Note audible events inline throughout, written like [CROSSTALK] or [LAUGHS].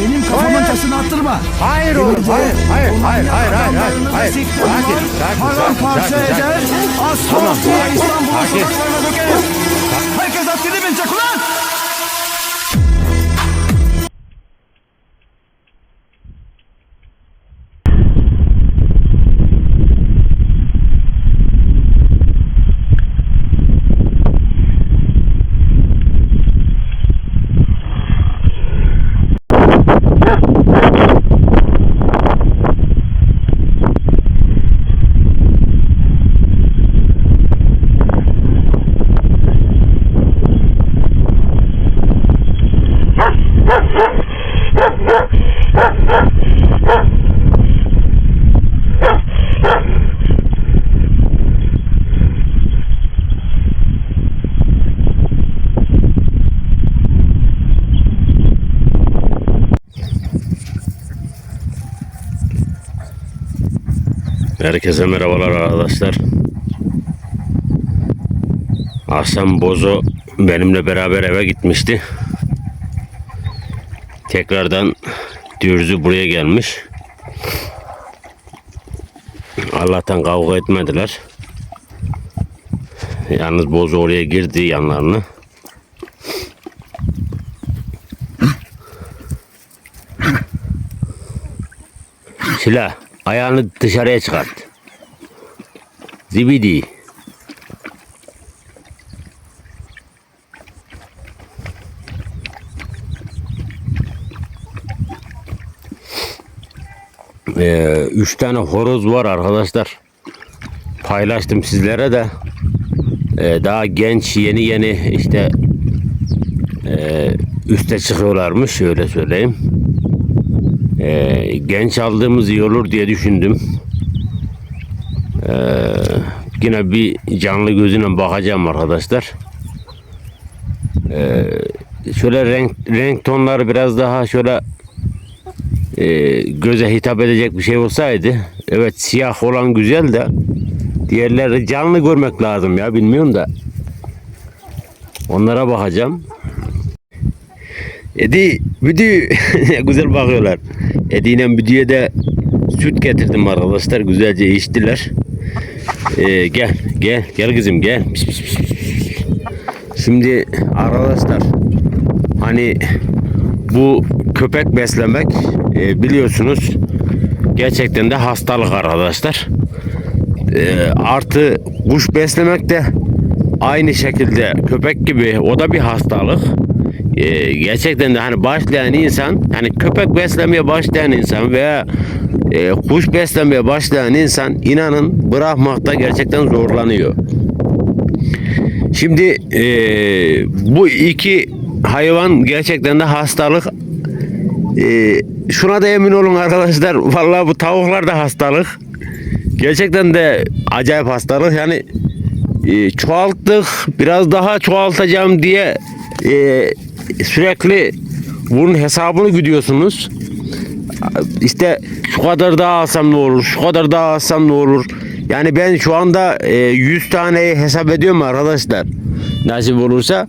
Benim kafamın Hayır. tasını attırma. Hayır oğlum, hayır, hayır, hayır, hayır, hayır, hayır. siktir Sakin, sakin, paramparça sakin, sakin, eder, asfalt Tamam, diye sakin, İstanbul'un sokaklarına dökerim. Herkese merhabalar arkadaşlar. Hasan Bozo benimle beraber eve gitmişti. Tekrardan Dürzü buraya gelmiş. Allah'tan kavga etmediler. Yalnız Bozo oraya girdi yanlarına. Silah ayağını dışarıya çıkart. Zibidi. Ee, üç tane horoz var arkadaşlar. Paylaştım sizlere de. Ee, daha genç yeni yeni işte e, üste çıkıyorlarmış öyle söyleyeyim. Ee, genç aldığımız iyi olur diye düşündüm. Ee, yine bir canlı gözüyle bakacağım arkadaşlar. Ee, şöyle renk renk tonları biraz daha şöyle e, göze hitap edecek bir şey olsaydı. Evet siyah olan güzel de diğerleri canlı görmek lazım ya bilmiyorum da. Onlara bakacağım. Edi, Büdü. [LAUGHS] güzel bakıyorlar. Edi ile Büdü'ye de süt getirdim arkadaşlar. Güzelce içtiler. Ee, gel, gel, gel kızım gel. Şimdi arkadaşlar hani bu köpek beslemek e, biliyorsunuz gerçekten de hastalık arkadaşlar. E, artı kuş beslemek de aynı şekilde köpek gibi o da bir hastalık. E, gerçekten de hani başlayan insan hani köpek beslemeye başlayan insan veya e, kuş beslemeye başlayan insan inanın bırakmakta gerçekten zorlanıyor. Şimdi e, bu iki hayvan gerçekten de hastalık. E, şuna da emin olun arkadaşlar. Vallahi bu tavuklar da hastalık. Gerçekten de acayip hastalık. Yani e, çoğalttık. Biraz daha çoğaltacağım diye e, sürekli bunun hesabını gidiyorsunuz. İşte şu kadar daha alsam ne olur, şu kadar daha alsam ne olur. Yani ben şu anda e, 100 taneyi hesap ediyorum arkadaşlar. Nasip olursa.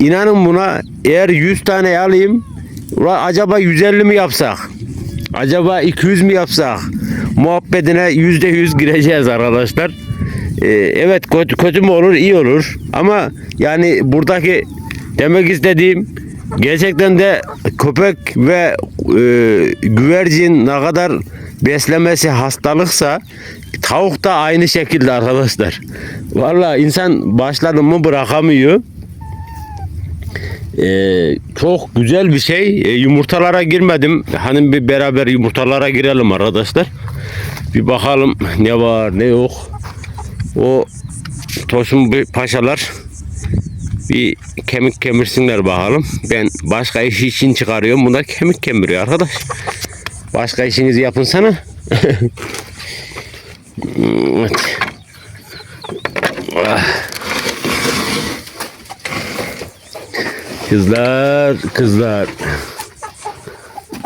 İnanın buna eğer 100 tane alayım acaba 150 mi yapsak? Acaba 200 mi yapsak? Muhabbetine %100 gireceğiz arkadaşlar. E, evet kötü, kötü mü olur iyi olur. Ama yani buradaki demek istediğim gerçekten de köpek ve e, güvercin ne kadar beslemesi hastalıksa tavuk da aynı şekilde arkadaşlar. Vallahi insan başladı mı bırakamıyor. Ee, çok güzel bir şey. Ee, yumurtalara girmedim. Hani bir beraber yumurtalara girelim arkadaşlar. Bir bakalım ne var ne yok. O tosun paşalar bir kemik kemirsinler bakalım. Ben başka iş için çıkarıyorum. Bunlar kemik kemiriyor arkadaş. Başka işinizi yapın sana. [LAUGHS] evet. Ah. Kızlar, kızlar.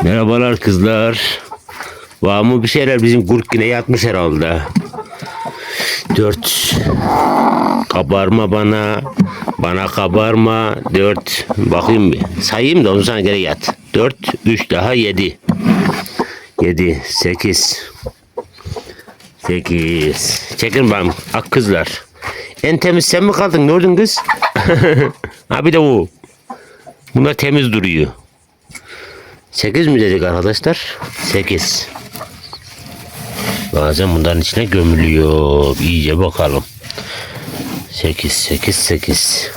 Merhabalar kızlar. Var mı bir şeyler bizim kurt yine yatmış herhalde. Dört. Kabarma bana. Bana kabarma. Dört. Bakayım bir. Sayayım da ondan sonra geri yat. 4, 3 daha 7. 7, 8. 8. Çekin bakalım ak kızlar. En temiz sen mi kaldın gördün kız? [LAUGHS] ha bir de o. Bunlar temiz duruyor. 8 mi dedik arkadaşlar? 8. Bazen bunların içine gömülüyor. İyice bakalım. 8, 8, 8.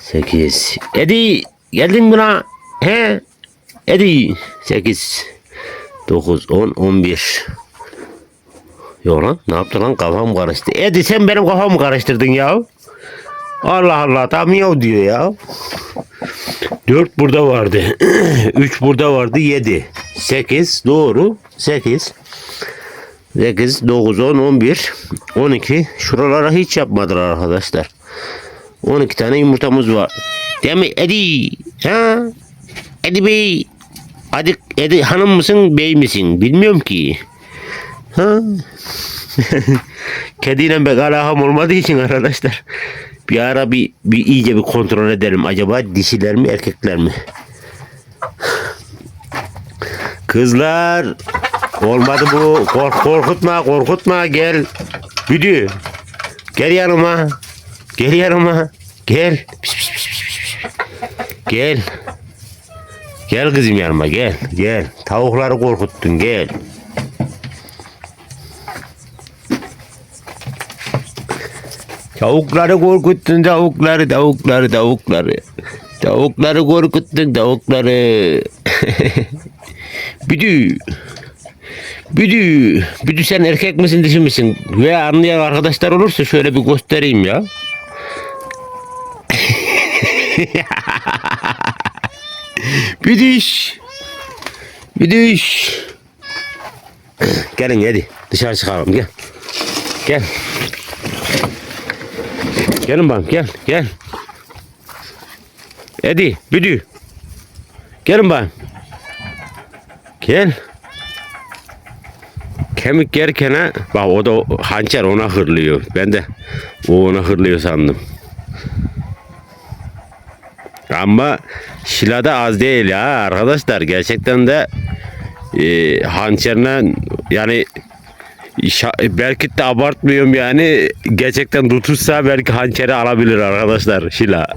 8. Edi geldin lan? He? Edi 8. 9, 10, 11. Yok lan ne yaptı lan kafam karıştı. Edi sen benim kafamı karıştırdın ya. Allah Allah tam yav diyor ya. 4 burada vardı. [CLEARS THROAT] 3 burada vardı 7. 8 doğru 8. 8, 9, 10, 11, 12. Şuralara hiç yapmadılar arkadaşlar. 12 tane yumurtamız var. Değil mi Edi? Ha? Edi Bey. Hadi Edi hanım mısın bey misin? Bilmiyorum ki. Ha? [LAUGHS] Kediyle pek alakam olmadığı için arkadaşlar. Bir ara bir, bir iyice bir kontrol edelim. Acaba dişiler mi erkekler mi? Kızlar olmadı bu. Kork, korkutma korkutma gel. Büdü. Gel yanıma. Gel yanıma. Gel. Gel. Gel kızım yanıma gel. Gel. Tavukları korkuttun gel. Tavukları korkuttun tavukları tavukları tavukları. Tavukları korkuttun tavukları. [LAUGHS] Büdü. Büdü. Büdü sen erkek misin dişi misin? Veya anlayan arkadaşlar olursa şöyle bir göstereyim ya. [LAUGHS] Büdüş. Büdüş. Gelin hadi dışarı çıkalım gel. Gel. Gelin bakalım gel gel. Edi büdü. Gelin bakalım. Gel. Kemik yerken ha, bak o da hançer ona hırlıyor. Ben de o ona hırlıyor sandım. Ama Şila'da az değil ya arkadaşlar. Gerçekten de e, hançerle yani belki de abartmıyorum yani. Gerçekten tutuşsa belki hançeri alabilir arkadaşlar Şila. [LAUGHS]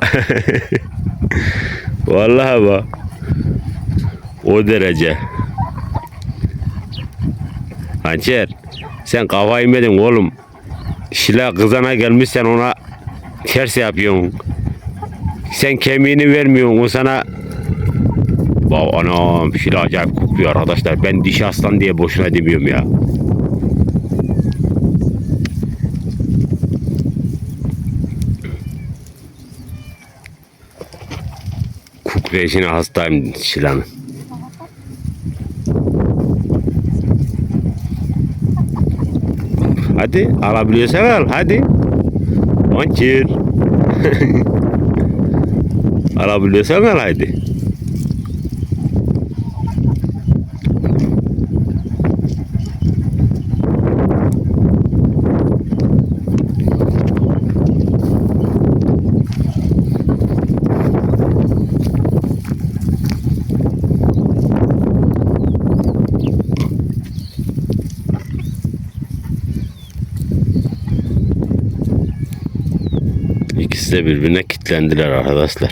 Vallahi bak. O derece. Hançer sen kafayı yemedin oğlum. Şila kızana gelmiş sen ona ters yapıyorsun. Sen kemiğini vermiyorsun o sana Vav anam Şila acayip kokuyor arkadaşlar. Ben dişi aslan diye boşuna demiyorum ya. Kukreşine hastayım Şila'nın. Hadi alabiliyorsan al hadi. Mancır. [LAUGHS] alabiliyorsan al hadi. İkisi de birbirine kilitlendiler arkadaşlar.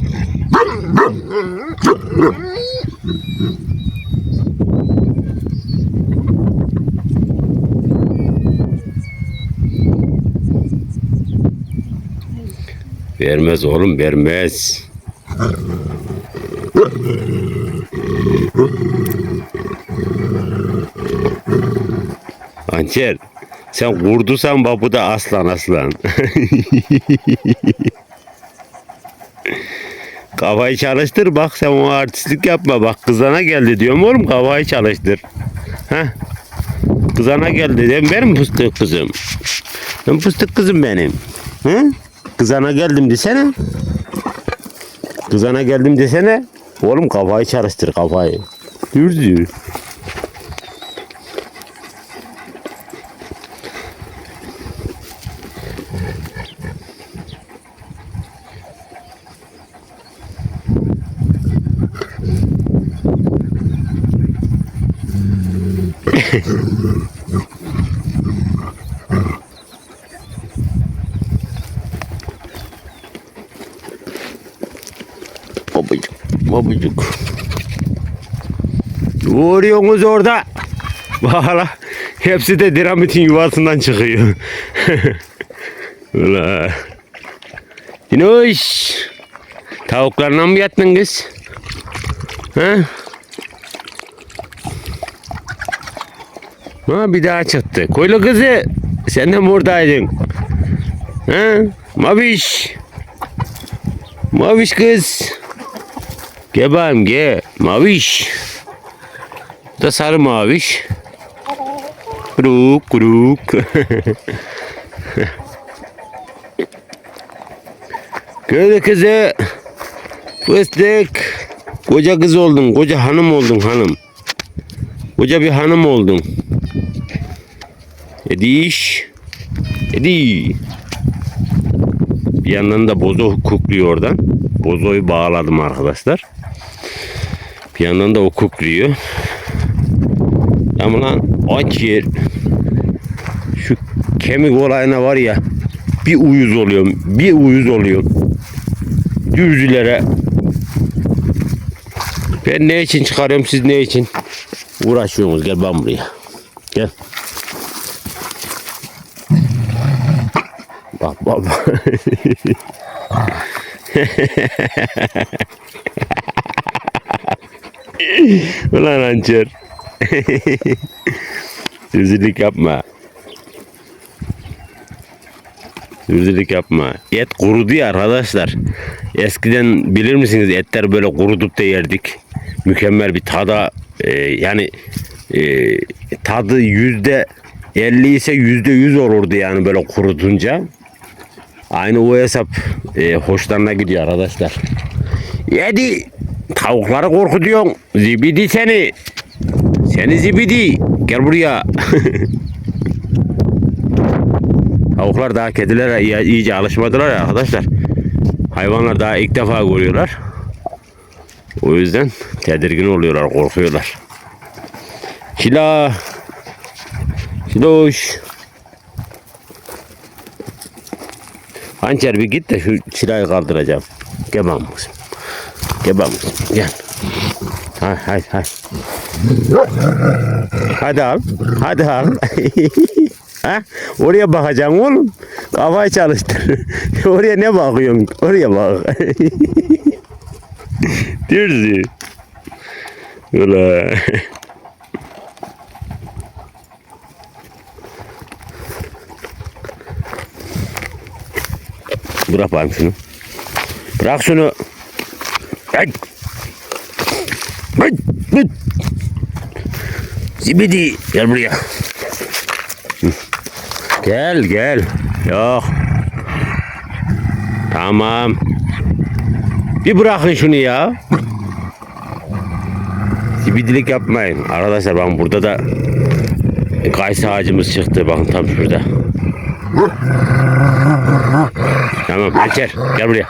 Vermez oğlum vermez. Hançer sen kurdusan bak bu da aslan aslan. [LAUGHS] Kafayı çalıştır bak sen o artistlik yapma bak kızana geldi diyorum oğlum kafayı çalıştır. Heh. Kızana geldi dem benim fıstık kızım. Ben fıstık kızım benim. Hı? Kızana geldim desene. Kızana geldim desene. Oğlum kafayı çalıştır kafayı. Dürdü. Babacık, babacık. Ne uğruyorsunuz orada? Valla hepsi de dinamitin yuvasından çıkıyor. [LAUGHS] Ula. Dinoş. Tavuklarla mı yattın kız? Ha? Ha bir daha çıktı. Koylu kızı. Sen de buradaydın? Ha? Maviş. Maviş kız. Gel bakayım gel. Maviş. Bu da sarı maviş. Kuruk kuruk. [LAUGHS] Köylü kızı. Fıstık. Koca kız oldun. Koca hanım oldun hanım. Koca bir hanım oldun. Ediş. Edi. Bir yandan da bozo kukluyor oradan. Bozoyu bağladım arkadaşlar. Yandan da o kukluyor. Ama lan aç yer. Şu kemik olayına var ya bir uyuz oluyorum. Bir uyuz oluyorum. Dürzülere. Ben ne için çıkarıyorum siz ne için uğraşıyorsunuz gel ben buraya. Gel. Bak bak bak. [LAUGHS] Ulan hançer. Sürücülük [LAUGHS] yapma. Sürücülük yapma. Et kurudu ya arkadaşlar. Eskiden bilir misiniz etler böyle kurutup da yerdik. Mükemmel bir tada e, yani e, tadı yüzde 50 ise yüzde 100 olurdu yani böyle kurutunca. Aynı o hesap e, hoşlarına gidiyor arkadaşlar. Yedi tavukları korkutuyorsun. Zibidi seni. Seni zibidi. Gel buraya. [LAUGHS] Tavuklar daha kedilere iy- iyice alışmadılar arkadaşlar. Hayvanlar daha ilk defa görüyorlar. O yüzden tedirgin oluyorlar, korkuyorlar. Şila. Şiloş. Hançer bir git de şu çilayı kaldıracağım. Gel bakalım. Gel kızım. Gel. Hay hay hay. Hadi al. Hadi al. [LAUGHS] ha? Oraya bakacaksın oğlum. Kafayı çalıştır. [LAUGHS] Oraya ne bakıyorsun? Oraya bak. [LAUGHS] Dürzi. Ula. Bırak bakayım şunu. Bırak şunu. Zibidi. Gel buraya. Gel gel. Yok. Tamam. Bir bırakın şunu ya. Zibidilik yapmayın. Arkadaşlar bakın burada da kayısı ağacımız çıktı. Bakın tam şurada. Tamam Hançer gel buraya.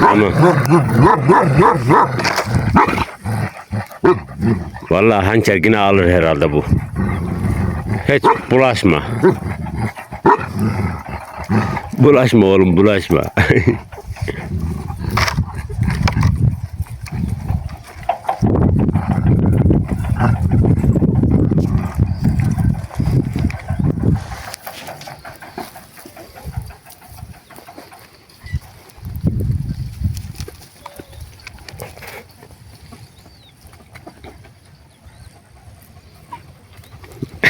Tamam. Vallahi hançer yine alır herhalde bu. Hiç bulaşma. Bulaşma oğlum bulaşma. [LAUGHS]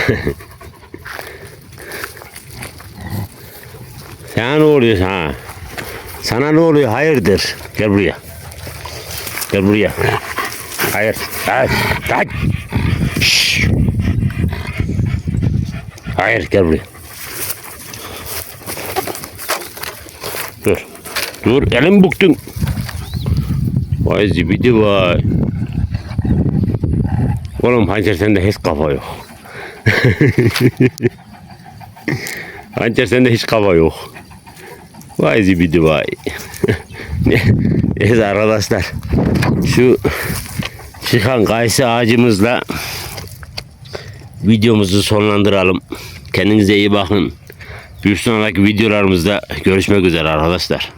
[LAUGHS] Sana ne oluyor sana? Sana ne oluyor? Hayırdır? Gel buraya. Gel buraya. Hayır. Hayır. Hayır. Şşş. Hayır gel buraya. Dur. Dur elim buktun. Vay zibidi vay. Oğlum hançer sende hiç kafa yok. [LAUGHS] hançer sende hiç kafa yok. Vay zibidi vay. [LAUGHS] Neyse arkadaşlar. Şu çıkan kayısı ağacımızla videomuzu sonlandıralım. Kendinize iyi bakın. Bir sonraki videolarımızda görüşmek üzere arkadaşlar.